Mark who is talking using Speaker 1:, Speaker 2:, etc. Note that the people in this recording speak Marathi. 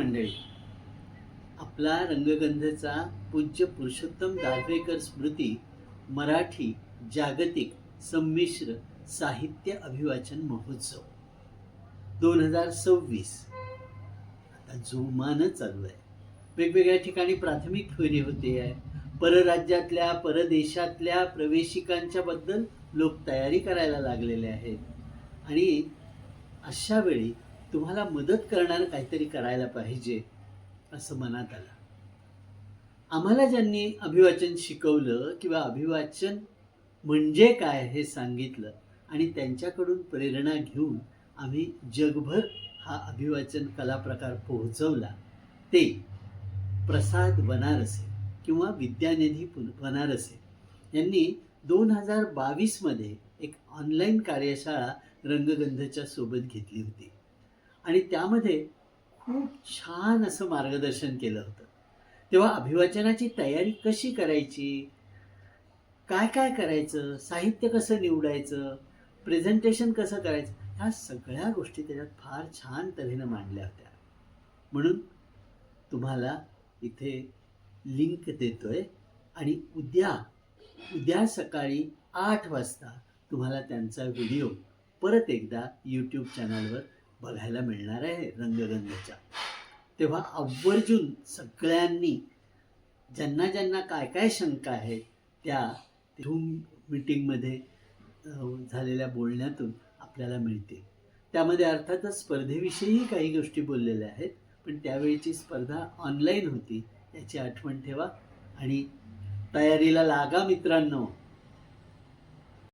Speaker 1: मंडळी आपला रंगगंधचा पूज्य पुरुषोत्तम दाभेकर स्मृती मराठी जागतिक संमिश्र साहित्य अभिवाचन महोत्सव दोन हजार सव्वीस. आता जोमानं चालू आहे. वेगवेगळ्या ठिकाणी प्राथमिक फेरी होते आहे. परराज्यातल्या परदेशातल्या प्रवेशिकांच्या बद्दल लोक तयारी करायला लागलेले आहेत. आणि अशा वेळी तुम्हाला मदत करणारं काहीतरी करायला पाहिजे असं मनात आलं. आम्हाला ज्यांनी अभिवाचन शिकवलं किंवा अभिवाचन म्हणजे काय हे सांगितलं आणि त्यांच्याकडून प्रेरणा घेऊन आम्ही जगभर हा अभिवाचन कला प्रकार पोहोचवला ते प्रसाद बनारसे किंवा विद्यानिधी बनारसे यांनी दोन हजार बावीसमध्ये एक ऑनलाईन कार्यशाळा रंगगंधच्या सोबत घेतली होती. आणि त्यामध्ये खूप छान असं मार्गदर्शन केलं होतं. तेव्हा अभिवाचनाची तयारी कशी करायची? काय काय करायचं? साहित्य कसं निवडायचं? प्रेझेंटेशन कसं करायचं? ह्या सगळ्या गोष्टी त्याच्यात फार छान तऱ्हेनं मांडल्या होत्या. म्हणून तुम्हाला इथे लिंक देतोय आणि उद्या उद्या सकाळी आठ वाजता तुम्हाला त्यांचा व्हिडिओ परत एकदा यूट्यूब चॅनलवर बघायला मिळणार आहे रंगगंधच्या तेव्हा आवर्जून सगळ्यांनी ज्यांना ज्यांना काय काय शंका आहेत त्या झूम मिटिंगमध्ये झालेल्या बोलण्यातून आपल्याला मिळते त्यामध्ये अर्थातच स्पर्धेविषयीही काही गोष्टी बोललेल्या आहेत पण त्यावेळीची स्पर्धा ऑनलाईन होती याची आठवण ठेवा. आणि तयारीला लागा मित्रांनो.